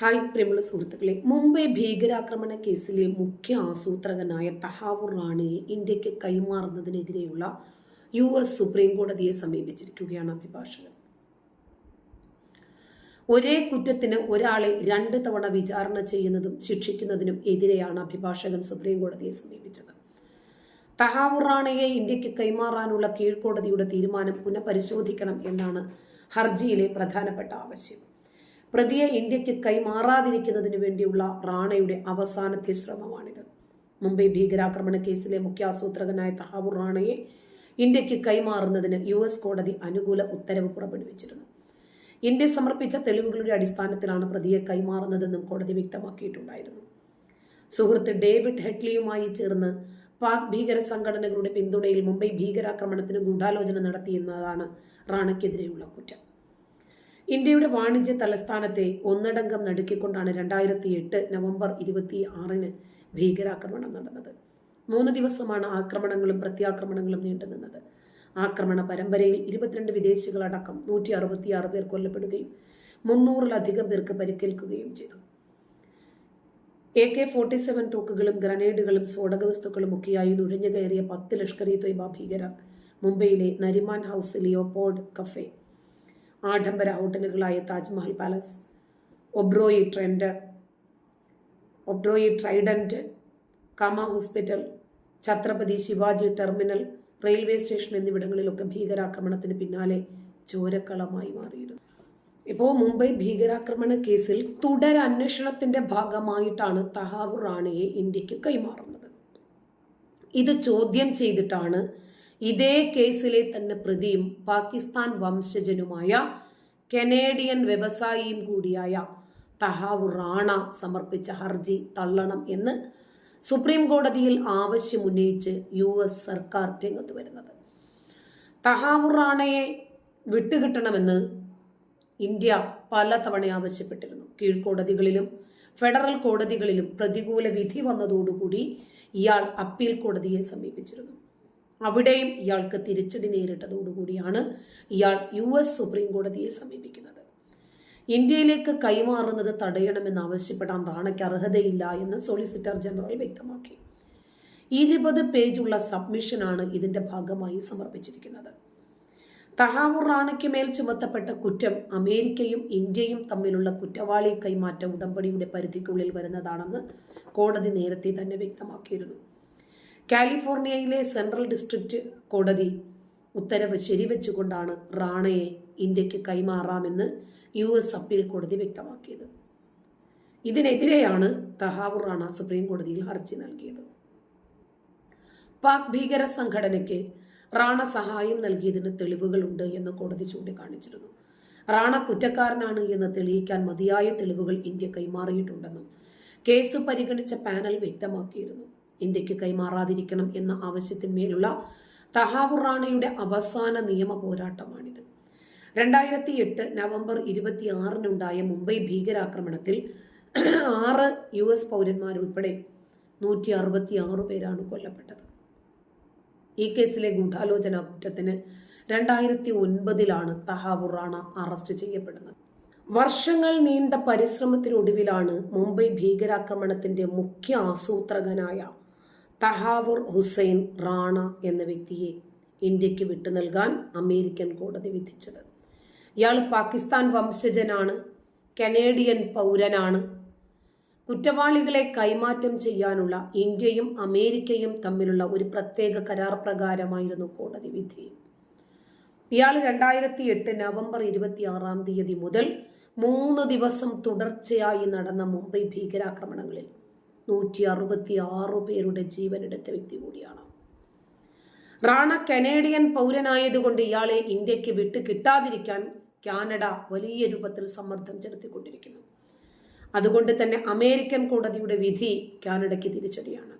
Hi പ്രിയമുള്ള സുഹൃത്തുക്കളെ. മുംബൈ ഭീകരാക്രമണ കേസിലെ മുഖ്യ ആസൂത്രകനായ തഹാവുർ റാണിയെ ഇന്ത്യയ്ക്ക് കൈമാറുന്നതിനെതിരെയുള്ള യു എസ് സുപ്രീം കോടതിയെ സമീപിച്ചിരിക്കുകയാണ് അഭിഭാഷകൻ. ഒരേ കുറ്റത്തിന് ഒരാളെ രണ്ട് തവണ വിചാരണ ചെയ്യുന്നതും ശിക്ഷിക്കുന്നതിനും എതിരെയാണ് അഭിഭാഷകൻ സുപ്രീം കോടതിയെ സമീപിച്ചത്. തഹാവുർ റാണയെ ഇന്ത്യയ്ക്ക് കൈമാറാനുള്ള കീഴ്ക്കോടതിയുടെ തീരുമാനം പുനഃപരിശോധിക്കണം എന്നാണ് ഹർജിയിലെ പ്രധാനപ്പെട്ട ആവശ്യം. പ്രതിയെ ഇന്ത്യയ്ക്ക് കൈമാറാതിരിക്കുന്നതിന് വേണ്ടിയുള്ള റാണയുടെ അവസാനത്തെ ശ്രമമാണിത്. മുംബൈ ഭീകരാക്രമണ കേസിലെ മുഖ്യ ആസൂത്രകനായ തഹാവുർ റാണയെ ഇന്ത്യയ്ക്ക് കൈമാറുന്നതിന് യു എസ് കോടതി അനുകൂല ഉത്തരവ് പുറപ്പെടുവിച്ചിരുന്നു. ഇന്ത്യ സമർപ്പിച്ച തെളിവുകളുടെ അടിസ്ഥാനത്തിലാണ് പ്രതിയെ കൈമാറുന്നതെന്നും കോടതി വ്യക്തമാക്കിയിട്ടുണ്ടായിരുന്നു. സുഹൃത്ത് ഡേവിഡ് ഹെഡ്ലിയുമായി ചേർന്ന് പാക് ഭീകര സംഘടനകളുടെ പിന്തുണയിൽ മുംബൈ ഭീകരാക്രമണത്തിന് ഗൂഢാലോചന നടത്തിയെന്നതാണ് റാണയ്ക്കെതിരെയുള്ള കുറ്റം. ഇന്ത്യയുടെ വാണിജ്യ തലസ്ഥാനത്തെ ഒന്നടങ്കം നടുക്കിക്കൊണ്ടാണ് രണ്ടായിരത്തി എട്ട് നവംബർ ഇരുപത്തി ആറിന് ഭീകരാക്രമണം നടന്നത്. മൂന്ന് ദിവസമാണ് ആക്രമണങ്ങളും പ്രത്യാക്രമണങ്ങളും നീണ്ടുനിന്നത് ആക്രമണ പരമ്പരയിൽ ഇരുപത്തിരണ്ട് വിദേശികളടക്കം നൂറ്റി അറുപത്തിയാറ് പേർ കൊല്ലപ്പെടുകയും മുന്നൂറിലധികം പേർക്ക് പരിക്കേൽക്കുകയും ചെയ്തു. എ കെ ഫോർട്ടി സെവൻ തോക്കുകളും ഗ്രനേഡുകളും സ്ഫോടക വസ്തുക്കളും ഒക്കെയായി നുഴഞ്ഞു കയറിയ പത്ത് ലഷ്കർ ഇ തൊയ്ബ ഭീകരർ മുംബൈയിലെ നരിമാൻ ഹൗസ് ലിയോപോർഡ് കഫേ ആഡംബര ഹോട്ടലുകളായ Taj Mahal palace Oberoi Trident Oberoi Trident Cama hospital Chhatrapati Shivaji terminal railway station എന്നിവിടങ്ങളിലൊക്കെ ഭീകരാക്രമണത്തിന് പിന്നാലെ ചോരക്കളമായി മാറിയിരുന്നു. ഇപ്പോൾ മുംബൈ ഭീകരാക്രമണ കേസിൽ തുടരന്വേഷണത്തിന്റെ ഭാഗമായിട്ടാണ് തഹാവുർ റാണയെ ഇന്ത്യയ്ക്ക് കൈമാറുന്നത്. ഇത് ചോദ്യം ചെയ്തിട്ടാണ് ഇതേ കേസിലെ തന്നെ പ്രതിയും പാകിസ്ഥാൻ വംശജനുമായ കനേഡിയൻ വ്യവസായിയും കൂടിയായ തഹാവു റാണ സമർപ്പിച്ച ഹർജി തള്ളണം എന്ന് സുപ്രീം കോടതിയിൽ ആവശ്യമുന്നയിച്ച് യു എസ് സർക്കാർ രംഗത്ത് വരുന്നത്. തഹാവു റാണയെ വിട്ടുകിട്ടണമെന്ന് ഇന്ത്യ പലതവണ ആവശ്യപ്പെട്ടിരുന്നു. കീഴ്ക്കോടതികളിലും ഫെഡറൽ കോടതികളിലും പ്രതികൂല വിധി വന്നതോടുകൂടി ഇയാൾ അപ്പീൽ കോടതിയെ സമീപിച്ചിരുന്നു. അവിടെയും ഇയാൾക്ക് തിരിച്ചടി നേരിട്ടതോടുകൂടിയാണ് ഇയാൾ യു എസ് സുപ്രീം കോടതിയെ സമീപിക്കുന്നത്. ഇന്ത്യയിലേക്ക് കൈമാറുന്നത് തടയണമെന്ന് ആവശ്യപ്പെടാൻ റാണയ്ക്ക് അർഹതയില്ല എന്ന് സോളിസിറ്റർ ജനറൽ വ്യക്തമാക്കി. ഇരുപത് പേജുള്ള സബ്മിഷനാണ് ഇതിന്റെ ഭാഗമായി സമർപ്പിച്ചിരിക്കുന്നത്. തഹാവൂർ റാണയ്ക്ക് മേൽ ചുമത്തപ്പെട്ട കുറ്റം അമേരിക്കയും ഇന്ത്യയും തമ്മിലുള്ള കുറ്റവാളി കൈമാറ്റ ഉടമ്പടിയുടെ പരിധിക്കുള്ളിൽ വരുന്നതാണെന്ന് കോടതി നേരത്തെ തന്നെ വ്യക്തമാക്കിയിരുന്നു. കാലിഫോർണിയയിലെ സെൻട്രൽ ഡിസ്ട്രിക്റ്റ് കോടതി ഉത്തരവ് ശരിവെച്ചുകൊണ്ടാണ് റാണയെ ഇന്ത്യയ്ക്ക് കൈമാറാമെന്ന് യു എസ് അപ്പീൽ കോടതി വ്യക്തമാക്കിയത്. ഇതിനെതിരെയാണ് തഹാവുർ റാണ സുപ്രീം കോടതിയിൽ ഹർജി നൽകിയത്. പാക് ഭീകര സംഘടനയ്ക്ക് റാണ സഹായം നൽകിയതിന് തെളിവുകളുണ്ട് എന്ന് കോടതി ചൂണ്ടിക്കാണിച്ചിരുന്നു. റാണ കുറ്റക്കാരനാണ് എന്ന് തെളിയിക്കാൻ മതിയായ തെളിവുകൾ ഇന്ത്യ കൈമാറിയിട്ടുണ്ടെന്നും കേസ് പരിഗണിച്ച പാനൽ വ്യക്തമാക്കിയിരുന്നു. ഇന്ത്യയ്ക്ക് കൈമാറാതിരിക്കണം എന്ന ആവശ്യത്തിന്മേലുള്ള തഹാബുർ റാണയുടെ അവസാന നിയമ പോരാട്ടമാണിത്. രണ്ടായിരത്തി എട്ട് നവംബർ ഇരുപത്തി ആറിനുണ്ടായ മുംബൈ ഭീകരാക്രമണത്തിൽ ആറ് യു എസ് പൗരന്മാരുൾപ്പെടെ നൂറ്റി അറുപത്തി ആറ് പേരാണ് കൊല്ലപ്പെട്ടത്. ഈ കേസിലെ ഗൂഢാലോചന കുറ്റത്തിന് രണ്ടായിരത്തി ഒൻപതിലാണ് തഹാബുർ റാണ അറസ്റ്റ് ചെയ്യപ്പെടുന്നത്. വർഷങ്ങൾ നീണ്ട പരിശ്രമത്തിനൊടുവിലാണ് മുംബൈ ഭീകരാക്രമണത്തിന്റെ മുഖ്യ ആസൂത്രകനായ തഹാവുർ ഹുസൈൻ റാണ എന്ന വ്യക്തിയെ ഇന്ത്യയ്ക്ക് വിട്ടു നൽകാൻ അമേരിക്കൻ കോടതി വിധിച്ചത്. ഇയാൾ പാകിസ്ഥാൻ വംശജനാണ് കനേഡിയൻ പൗരനാണ്. കുറ്റവാളികളെ കൈമാറ്റം ചെയ്യാനുള്ള ഇന്ത്യയും അമേരിക്കയും തമ്മിലുള്ള ഒരു പ്രത്യേക കരാർ പ്രകാരമായിരുന്നു കോടതി വിധി. ഇയാൾ രണ്ടായിരത്തി എട്ട് നവംബർ ഇരുപത്തി ആറാം തീയതി മുതൽ മൂന്ന് ദിവസം തുടർച്ചയായി നടന്ന മുംബൈ ഭീകരാക്രമണങ്ങളിൽ നൂറ്റി അറുപത്തി ആറ് പേരുടെ ജീവനെടുത്ത വ്യക്തി കൂടിയാണ്. റാണ കനേഡിയൻ പൗരനായതുകൊണ്ട് ഇയാളെ ഇന്ത്യയ്ക്ക് വിട്ട് കിട്ടാതിരിക്കാൻ കാനഡ വലിയ രൂപത്തിൽ സമ്മർദ്ദം ചെലുത്തിക്കൊണ്ടിരിക്കുന്നു. അതുകൊണ്ട് തന്നെ അമേരിക്കൻ കോടതിയുടെ വിധി കാനഡയ്ക്ക് തിരിച്ചടിയാണ്.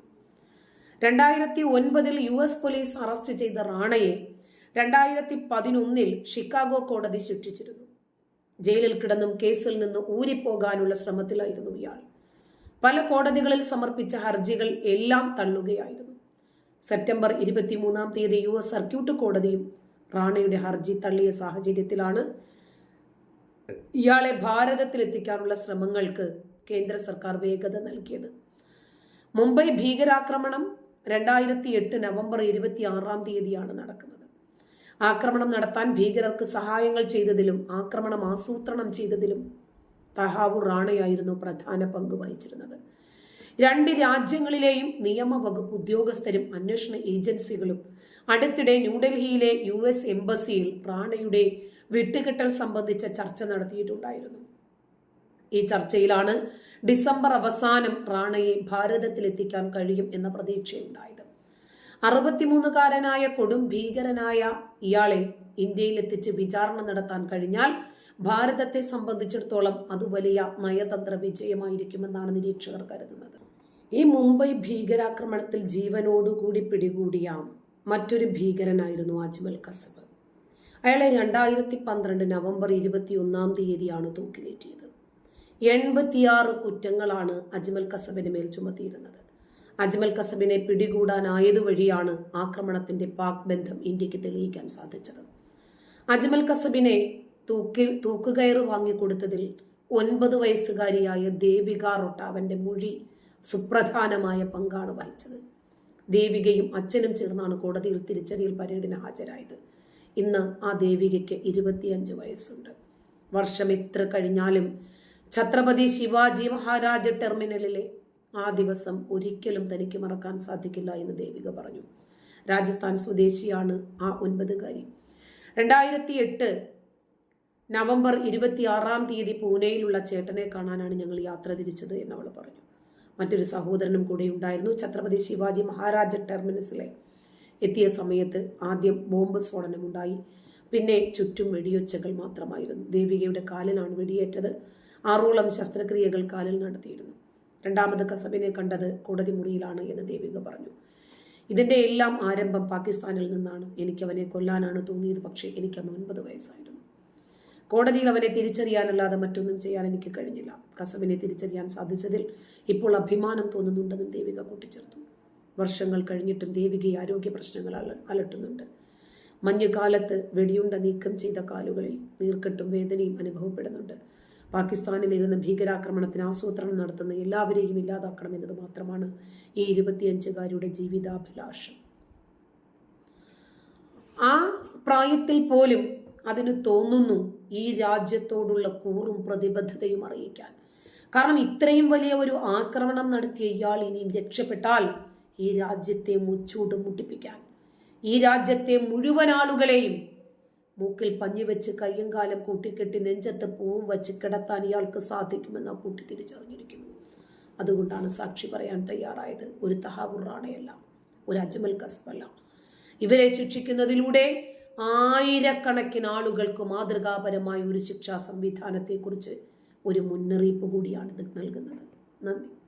രണ്ടായിരത്തി ഒൻപതിൽ യു എസ് പോലീസ് അറസ്റ്റ് ചെയ്ത റാണയെ രണ്ടായിരത്തി പതിനൊന്നിൽ ഷിക്കാഗോ കോടതി ശിക്ഷിച്ചിരുന്നു. ജയിലിൽ കിടന്നും കേസിൽ നിന്ന് ഊരിപ്പോകാനുള്ള ശ്രമത്തിലായിരുന്നു ഇയാൾ. പല കോടതികളിൽ സമർപ്പിച്ച ഹർജികൾ എല്ലാം തള്ളുകയായിരുന്നു. സെപ്റ്റംബർ ഇരുപത്തിമൂന്നാം തീയതി യു എസ് സർക്യൂട്ട് കോടതിയും റാണയുടെ ഹർജി തള്ളിയ സാഹചര്യത്തിലാണ് ഇയാളെ ഭാരതത്തിലെത്തിക്കാനുള്ള ശ്രമങ്ങൾക്ക് കേന്ദ്ര സർക്കാർ വേഗത നൽകിയത്. മുംബൈ ഭീകരാക്രമണം രണ്ടായിരത്തി എട്ട് നവംബർ ഇരുപത്തി ആറാം തീയതിയാണ് നടക്കുന്നത്. ആക്രമണം നടത്താൻ ഭീകരർക്ക് സഹായങ്ങൾ ചെയ്തതിലും ആക്രമണം ആസൂത്രണം ചെയ്തതിലും തഹാവൂർ റാണയായിരുന്നു പ്രധാന പങ്ക് വഹിച്ചിരുന്നത്. രണ്ട് രാജ്യങ്ങളിലെയും നിയമ വകുപ്പ് ഉദ്യോഗസ്ഥരും അന്വേഷണ ഏജൻസികളും അടുത്തിടെ ന്യൂഡൽഹിയിലെ യു എസ് എംബസിയിൽ റാണയുടെ വിട്ടുകെട്ടൽ സംബന്ധിച്ച ചർച്ച നടത്തിയിട്ടുണ്ടായിരുന്നു. ഈ ചർച്ചയിലാണ് ഡിസംബർ അവസാനം റാണയെ ഭാരതത്തിലെത്തിക്കാൻ കഴിയും എന്ന പ്രതീക്ഷയുണ്ടായത്. അറുപത്തിമൂന്നുകാരനായ കൊടും ഭീകരനായ ഇയാളെ ഇന്ത്യയിലെത്തിച്ച് വിചാരണ നടത്താൻ കഴിഞ്ഞാൽ ഭാരതത്തെ സംബന്ധിച്ചിടത്തോളം അത് വലിയ നയതന്ത്ര വിജയമായിരിക്കുമെന്നാണ് നിരീക്ഷകർ കരുതുന്നത്. ഈ മുംബൈ ഭീകരാക്രമണത്തിൽ ജീവനോടുകൂടി പിടികൂടിയ മറ്റൊരു ഭീകരനായിരുന്നു അജ്മൽ കസബ്. അയാളെ രണ്ടായിരത്തി പന്ത്രണ്ട് നവംബർ ഇരുപത്തി ഒന്നാം തീയതിയാണ് തൂക്കിലേറ്റിയത്. എൺപത്തിയാറ് കുറ്റങ്ങളാണ് അജ്മൽ കസബിന് മേൽ ചുമത്തിയിരുന്നത്. അജ്മൽ കസബിനെ പിടികൂടാനായത് വഴിയാണ് ആക്രമണത്തിന്റെ പാക് ബന്ധം ഇന്ത്യയ്ക്ക് തെളിയിക്കാൻ സാധിച്ചത്. അജ്മൽ കസബിനെ തൂക്കിൽ തൂക്കുകയറ് വാങ്ങിക്കൊടുത്തതിൽ ഒൻപത് വയസ്സുകാരിയായ ദേവിക റൊട്ടാവന്റെ മൊഴി സുപ്രധാനമായ പങ്കാണ് വഹിച്ചത്. ദേവികയും അച്ഛനും ചേർന്നാണ് കോടതിയിൽ തിരിച്ചറിയൽ പരേഡിന് ഹാജരായത്. ഇന്ന് ആ ദേവികയ്ക്ക് ഇരുപത്തിയഞ്ച് വയസ്സുണ്ട്. വർഷം എത്ര കഴിഞ്ഞാലും ഛത്രപതി ശിവാജി മഹാരാജ് ടെർമിനലിലെ ആ ദിവസം ഒരിക്കലും തനിക്ക് മറക്കാൻ സാധിക്കില്ല എന്ന് ദേവിക പറഞ്ഞു. രാജസ്ഥാൻ സ്വദേശിയാണ് ആ ഒൻപതുകാരി. രണ്ടായിരത്തി എട്ട് നവംബർ ഇരുപത്തി ആറാം തീയതി പൂനെയിലുള്ള ചേട്ടനെ കാണാനാണ് ഞങ്ങൾ യാത്ര തിരിച്ചത് എന്ന് അവൾ പറഞ്ഞു. മറ്റൊരു സഹോദരനും കൂടെ ഉണ്ടായിരുന്നു ഛത്രപതി ശിവാജി മഹാരാജ ടെർമിനസിലെ. എത്തിയ സമയത്ത് ആദ്യം ബോംബ് സ്ഫോടനമുണ്ടായി. പിന്നെ ചുറ്റും വെടിയൊച്ചകൾ മാത്രമായിരുന്നു. ദേവികയുടെ കാലിലാണ് വെടിയേറ്റത്. ആറോളം ശസ്ത്രക്രിയകൾ കാലിൽ നടത്തിയിരുന്നു. രണ്ടാമത് കസബിനെ കണ്ടത് കോടതി മുറിയിലാണ് എന്ന് ദേവിക പറഞ്ഞു. ഇതിന്റെ എല്ലാം ആരംഭം പാകിസ്ഥാനിൽ നിന്നാണ്. എനിക്ക് അവനെ കൊല്ലാനാണ് തോന്നിയത്. പക്ഷേ എനിക്കന്ന് ഒൻപത് വയസ്സായിരുന്നു. കോടതിയിൽ അവനെ തിരിച്ചറിയാനല്ലാതെ മറ്റൊന്നും ചെയ്യാൻ എനിക്ക് കഴിഞ്ഞില്ല. കസബിനെ തിരിച്ചറിയാൻ സാധിച്ചതിൽ ഇപ്പോൾ അഭിമാനം തോന്നുന്നുണ്ടെന്നും ദേവിക കൂട്ടിച്ചേർത്തു. വർഷങ്ങൾ കഴിഞ്ഞിട്ടും ദേവികയെ ആരോഗ്യ പ്രശ്നങ്ങൾ അല അലട്ടുന്നുണ്ട്. മഞ്ഞുകാലത്ത് വെടിയുണ്ട നീക്കം ചെയ്ത കാലുകളിൽ നീർക്കെട്ടും വേദനയും അനുഭവപ്പെടുന്നുണ്ട്. പാകിസ്ഥാനിൽ ഇരുന്ന് ഭീകരാക്രമണത്തിന് ആസൂത്രണം നടത്തുന്ന എല്ലാവരെയും ഇല്ലാതാക്കണമെന്നത് മാത്രമാണ് ഈ ഇരുപത്തിയഞ്ചുകാരിയുടെ ജീവിതാഭിലാഷം. ആ പ്രായത്തിൽ പോലും അതിന് തോന്നുന്നു ഈ രാജ്യത്തോടുള്ള കൂറും പ്രതിബദ്ധതയും അറിയിക്കാൻ. കാരണം ഇത്രയും വലിയ ഒരു ആക്രമണം നടത്തിയ ഇയാൾ ഇനി രക്ഷപ്പെട്ടാൽ ഈ രാജ്യത്തെ മുച്ചൂട് മുട്ടിപ്പിക്കാൻ. ഈ രാജ്യത്തെ മുഴുവൻ ആളുകളെയും മൂക്കിൽ പഞ്ഞി വെച്ച് കയ്യും കാലം കൂട്ടിക്കെട്ടി നെഞ്ചത്ത് പൂവും വെച്ച് കിടത്താൻ ഇയാൾക്ക് സാധിക്കുമെന്ന് ആ കൂട്ടി തിരിച്ചറിഞ്ഞിരിക്കുന്നു. അതുകൊണ്ടാണ് സാക്ഷി പറയാൻ തയ്യാറായത് ഒരു തഹാവുർ റാണയല്ല ഒരു അജ്മൽ കസ്ബല്ല. ഇവരെ ശിക്ഷിക്കുന്നതിലൂടെ ആയിരക്കണക്കിന് ആളുകൾക്ക് മാതൃകാപരമായ ഒരു ശിക്ഷാ സംവിധാനത്തെക്കുറിച്ച് ഒരു മുന്നറിയിപ്പ് കൂടിയാണ് ഇത് നൽകുന്നത്. നന്ദി.